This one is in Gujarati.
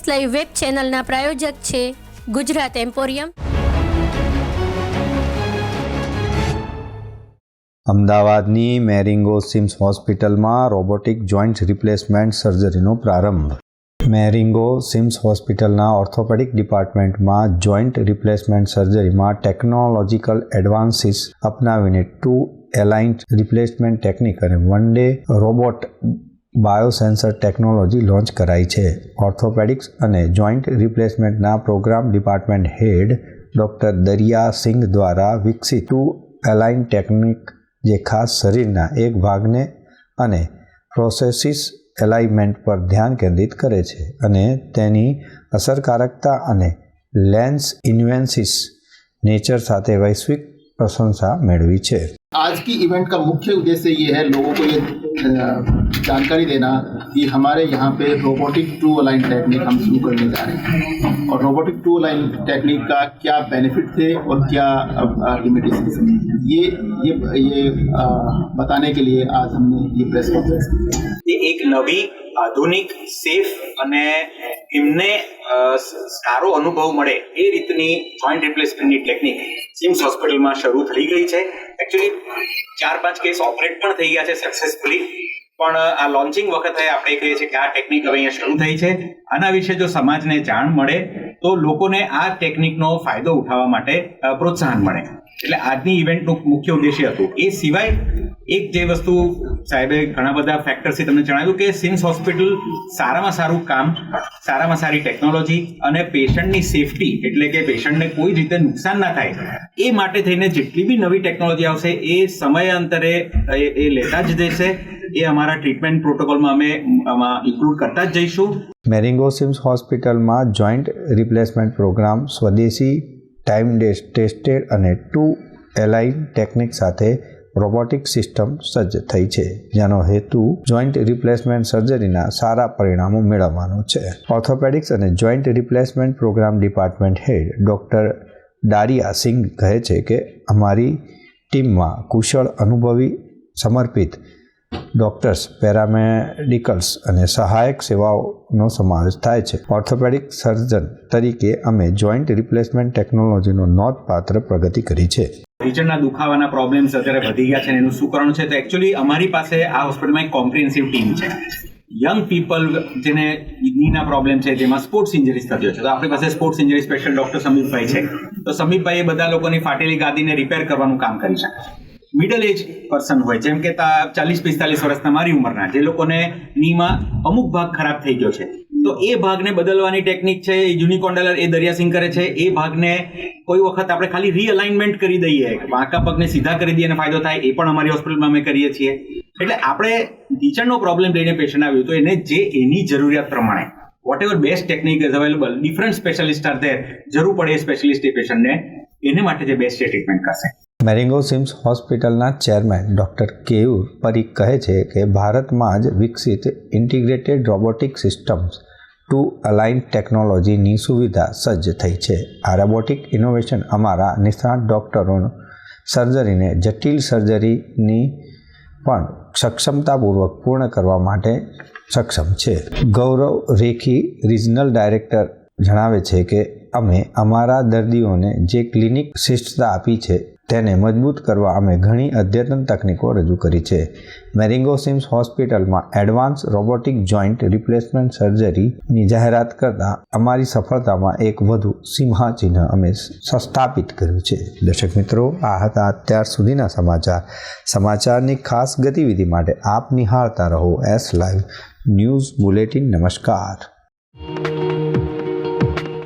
એસ લાઈવ વેબ ચેનલના પ્રાયોજક છે ગુજરાત એમ્પોરિયમ. અમદાવાદની મેરિંગો સિમ્સ હોસ્પિટલમાં રોબોટિક જોઈન્ટ રિપ્લેસમેન્ટ સર્જરીનો પ્રારંભ. મેરિંગો સિમ્સ હોસ્પિટલના ઓર્થોપેડિક ડિપાર્ટમેન્ટમાં જોઈન્ટ રિપ્લેસમેન્ટ સર્જરીમાં ટેકનોલોજીકલ એડવાન્સીસ અપનાવીને ટુ એલાઇન્ટ રિપ્લેસમેન્ટ ટેકનિક અને one day robot biosensor technology launch કરાઈ છે ઓર્થોપેડિક્સ અને joint રિપ્લેસમેન્ટના programme department head doctor Dariya Singh દ્વારા વિકસિત ટુ એલાઇન ટેકનિક જે ખાસ શરીરના એક ભાગને અને પ્રોસેસિસ એલાઇનમેન્ટ પર ધ્યાન કેન્દ્રિત કરે છે અને તેની અસરકારકતા અને લેન્સ ઇન્વેન્સિસ નેચર સાથે વૈશ્વિક પ્રશંસા મેળવી છે आज की इवेंट का मुख्य उद्देश्य ये है लोगों को ये अ, जानकारी देना कि हमारे यहाँ पे रोबोटिक टू अलाइन टेक्निक हम शुरू करने जा रहे हैं। और रोबोटिक टू अलाइन टेक्निक का क्या बेनिफिट थे और क्या लिमिटेशन ये ये ये आ, बताने के लिए आज हमने ये प्रेस कॉन्फ्रेंस एक नवी આધુનિક સેફ અને એમને સારો અનુભવ મળે એ રીતની જોઈન્ટ રિપ્લેસમેન્ટની ટેકનિક સિમ્સ હોસ્પિટલમાં શરૂ થઈ ગઈ છે. એકચ્યુઅલી ચાર પાંચ કેસ ઓપરેટ પણ થઈ ગયા છે સક્સેસફુલી પણ આ લોન્ચિંગ વખતે આપણે કહીએ છીએ કે આ ટેકનિક હવે અહીંયા શરૂ થઈ છે. આના વિશે જો સમાજને જાણ મળે, તો લોકોને આ ટેકનિકનો ફાયદો ઉઠાવવા માટે પ્રોત્સાહન મળે. એટલે આજની ઇવેન્ટનું મુખ્ય ઉદ્દેશ્ય હતું. એ સિવાય એક જે વસ્તુ સાહેબે ઘણા બધા ફેક્ટર્સથી તમને જણાવ્યું કે સિમ્સ હોસ્પિટલ સારામાં સારું કામ, સારામાં સારી ટેકનોલોજી અને પેશન્ટની સેફટી એટલે કે પેશન્ટને કોઈ રીતે નુકસાન ના થાય, એ માટે થઈને જેટલી બી નવી ટેકનોલોજી આવશે, એ સમયાંતરે એ લેતા જ જશે એ અમારા ટ્રીટમેન્ટ પ્રોટોકોલમાં અમે, આમાં ઇન્ક્લુડ કરતા જ જઈશું. મેરિંગો સિમ્સ હોસ્પિટલમાં જોઈન્ટ રિપ્લેસમેન્ટ પ્રોગ્રામ સ્વદેશી ટાઈમ ટેસ્ટેડ અને ટુ એલાઇન ટેકનિક સાથે રોબોટિક સિસ્ટમ સજ્જ થઈ છે. જેનો હેતુ જોઈન્ટ રિપ્લેસમેન્ટ સર્જરીના સારા પરિણામો મેળવવાનો છે. ઓર્થોપેડિક્સ અને joint replacement programme department head doctor Dariya Singh કહે છે કે, અમારી ટીમમાં કુશળ, અનુભવી, સમર્પિત ડોક્ટર્સ, પેરામેડિકલ્સ અને સહાયક સેવાઓનો સમાવેશ થાય છે. ઓર્થોપેડિક સર્જન તરીકે અમે જોઈન્ટ રિપ્લેસમેન્ટ ટેકનોલોજીનો નોંધપાત્ર પ્રગતિ કરી છે. રીજનના દુખાવાના પ્રોબ્લેમ્સ અત્યારે વધી ગયા છે એનું શું કારણ છે. તો એકચ્યુઅલી અમારી પાસે આ હોસ્પિટલમાં એક કોમ્પ્રિહેન્સિવ ટીમ છે. યંગ પીપલ જેને કિડનીના પ્રોબ્લેમ છે, જેમાં સ્પોર્ટ્સ ઇન્જરીઝ થતી હોય છે. તો આપણી પાસે સ્પોર્ટ્સ ઇન્જરી સ્પેશિયલ ડોક્ટર સમીપભાઈ છે. તો સમીપભાઈ એ બધા લોકોની ફાટેલી ગાદીને રિપેર કરવાનું કામ કરી છે. મિડલ એજ પર્સન હોય. જેમ કે ચાલીસ પિસ્તાલીસ વર્ષના મારી ઉંમરના. જે લોકોને નીમાં અમુક ભાગ ખરાબ થઈ ગયો છે. તો એ ભાગને બદલવાની ટેકનિક છે યુનિકોન્ડલર એ દરિયાસિંહ કરે છે. એ ભાગને કોઈ વખત આપણે ખાલી રીઅલાઇનમેન્ટ કરી દઈએ. વાંકા પગને સીધા કરી દઈએ અને ફાયદો થાય, એ પણ અમારી હોસ્પિટલમાં અમે કરીએ છીએ. એટલે આપણે ટીચરનો પ્રોબ્લેમ લઈને પેશન્ટ આવ્યું તો એને જે એની જરૂરિયાત પ્રમાણે whatever best technique is available different specialist are there જરૂર પડે એ સ્પેશિયાલિસ્ટ એ પેશન્ટને એને માટે જે બેસ્ટ ટ્રીટમેન્ટ કરશે. મેરિંગો સિમ્સ હોસ્પિટલના ચેરમેન ડૉક્ટર કેયુર પરીખ કહે છે કે ભારતમાં જ વિકસિત integrated robotic systems two align ટેકનોલોજીની સુવિધા સજ્જ થઈ છે. આ રોબોટિક ઇનોવેશન અમારા નિષ્ણાત ડૉક્ટરો સર્જરીને જટિલ સર્જરીની પણ સક્ષમતાપૂર્વક પૂર્ણ કરવા માટે સક્ષમ છે. ગૌરવ રેખી, રિજનલ ડાયરેક્ટર, જણાવે છે કે અમે અમારા દર્દીઓને જે ક્લિનિક શિષ્ટતા આપી છે તેને મજબૂત કરવા અમે ઘણી અદ્યતન તકનીકો રજૂ કરી છે. મેરિંગો સિમ્સ હોસ્પિટલમાં એડવાન્સ રોબોટિક જોઈન્ટ રિપ્લેસમેન્ટ સર્જરીની જાહેરાત કરતાં અમારી સફળતામાં એક વધુ સિંહાચિહ્ન અમે સંસ્થાપિત કર્યું છે. દર્શક મિત્રો, આ હતા અત્યાર સુધીના સમાચાર. સમાચારની ખાસ ગતિવિધિ માટે આપ નિહાળતા રહો. S live news bulletin. નમસ્કાર.